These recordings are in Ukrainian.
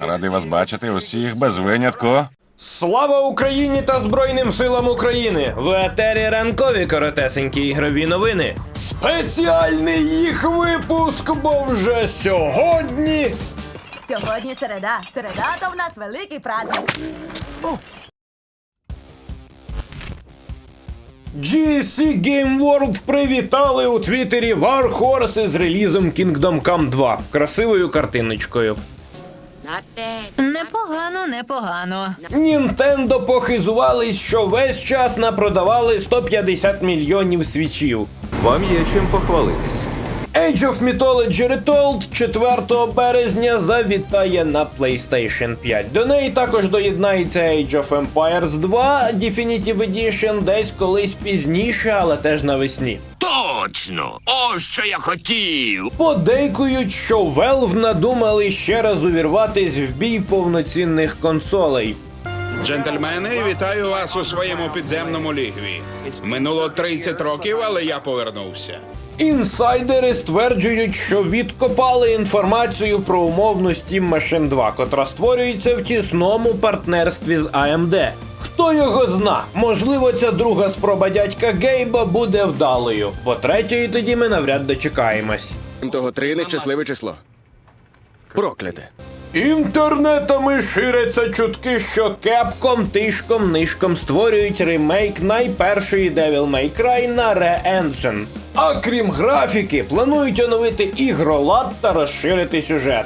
Радий вас бачити усіх без винятку. Слава Україні та Збройним силам України! В етері ранкові коротесенькі ігрові новини. Спеціальний їх випуск, бо вже сьогодні. Сьогодні середа. Середа то в нас великий праздник. GSC Game World привітали у Твіттері Warhorse з релізом Kingdom Come 2 красивою картиночкою. Непогано, непогано. Нінтендо похизувались, що весь час напродавали 150 мільйонів свічів. Вам є чим похвалитись. Age of Mythology Retold 4 березня завітає на PlayStation 5. До неї також доєднається Age of Empires 2 Definitive Edition десь колись пізніше, але теж навесні. Точно! Ось що я хотів! Подейкують, що Valve надумали ще раз увірватись в бій повноцінних консолей. Джентльмени, вітаю вас у своєму підземному лігві. Минуло 30 років, але я повернувся. Інсайдери стверджують, що відкопали інформацію про умовну Steam Machine 2, котра створюється в тісному партнерстві з AMD. Хто його зна? Можливо, ця друга спроба дядька Гейба буде вдалою, бо третьої тоді ми навряд дочекаємось. Того три нещасливе число. Прокляте. Інтернетами ширяться чутки, що Capcom тишком нишком створюють ремейк найпершої Devil May Cry на Re-Engine. А крім графіки, планують оновити ігролад та розширити сюжет.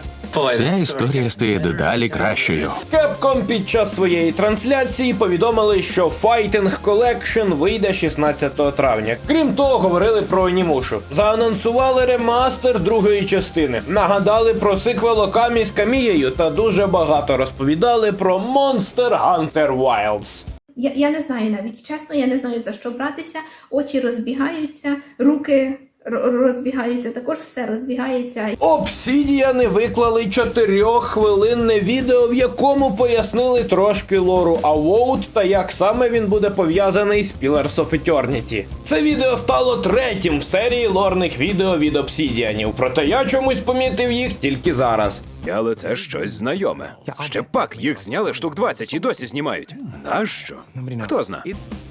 Ця історія стає дедалі кращою. Capcom під час своєї трансляції повідомили, що Fighting Collection вийде 16 травня. Крім того, говорили про анімушу. Заанонсували ремастер другої частини, нагадали про сиквел Окамі з Камією та дуже багато розповідали про Monster Hunter Wilds. Я, я не знаю навіть чесно, я не знаю за що братися. Очі розбігаються, руки р- розбігаються, також все розбігається. Обсідіани виклали чотирьоххвилинне відео, в якому пояснили трошки лору Авоут та як саме він буде пов'язаний з Pillars of Eternity. Це відео стало третім в серії лорних відео від обсідіанів, проте я чомусь помітив їх тільки зараз. Але це щось знайоме. Ще пак їх зняли штук 20 і досі знімають. Нащо? Хто зна?